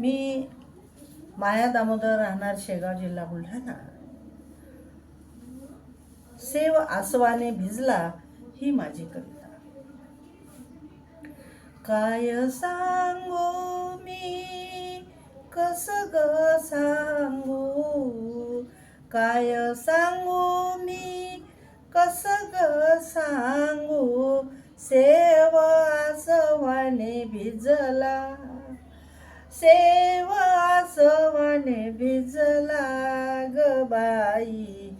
मी माया दामोदर राहणार शेगाव जिल्हा बुलढाणा. सेव आसवाने भिजला ही माझी कविता. काय सांगू मी? कस ग सांगू? काय सांगू मी? कस ग सांगू? सेव आसवाने भिजला. सेवा आसवाने भिजला ग बाई.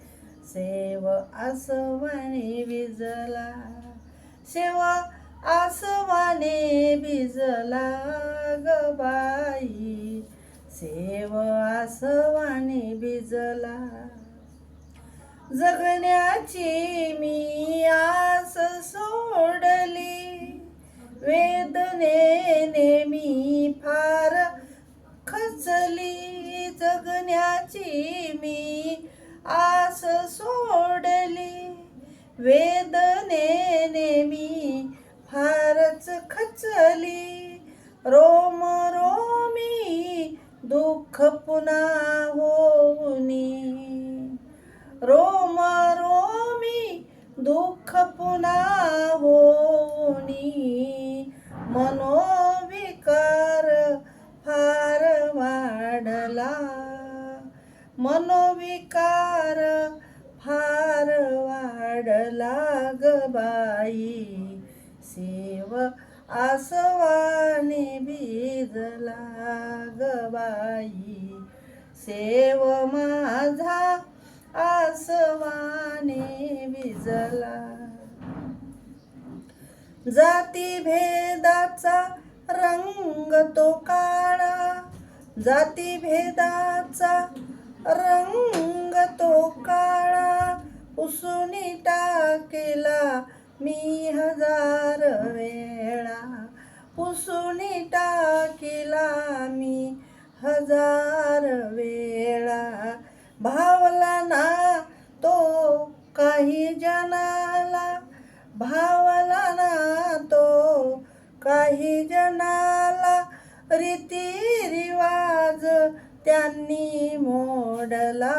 सेव आसवाने भिजला सेवा आसवाने भिजला ग बाई. सेव आसवाने भिजला जगण्याची मी आस सोडली. वेदनेने मी फार जगण्याची मी आस सोडली. वेदनेने मी फारच खचली. रोम रोमी दुःख पुन्हा होनी रोम रोमी दुःख पुन्हा होनी मनो मनोविकार फार वाढला ग बाई. सेव आसवाने भिजला ग बाई. सेव माझा आसवाने भिजला जाती भेदाचा रंग तो काळा. जाती भेदाचा रंग तो काळा पुसुनी टाकेला मी हजार वेळा. पुसुनी टाकेला मी हजार वेळा. भावला ना तो काही जनाला भावला ना तो काही जनाला रीती त्यांनी मोडला.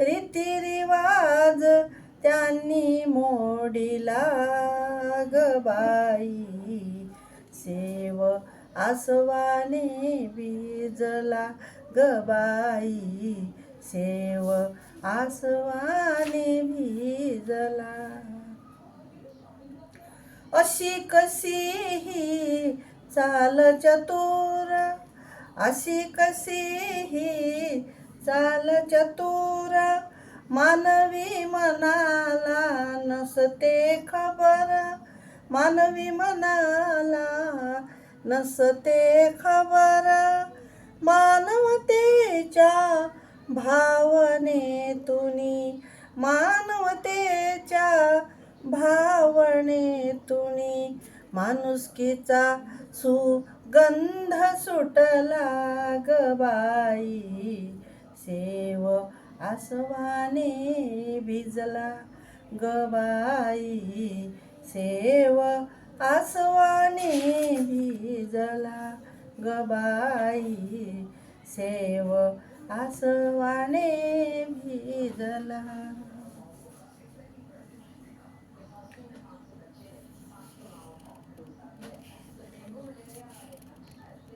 रीतिरिवाज त्यांनी मोडिला. गबाई सेव आसवाने बीजला गबाई सेव आसवाने भिजला. अशी कशी ही चाल तू अशी कशी ही चाल चतुर मानवी मनाला नसते खबर. मानवी मनाला नसते खबर. मानवतेच्या भावनेतून मानवतेच्या भावनेतून माणुसकीचा गंध सुटला ग बाई. सेव आसवाने भिजला ग बाई. सेव आसवाने भिजला ग बाई. सेव आसवाने भिजला.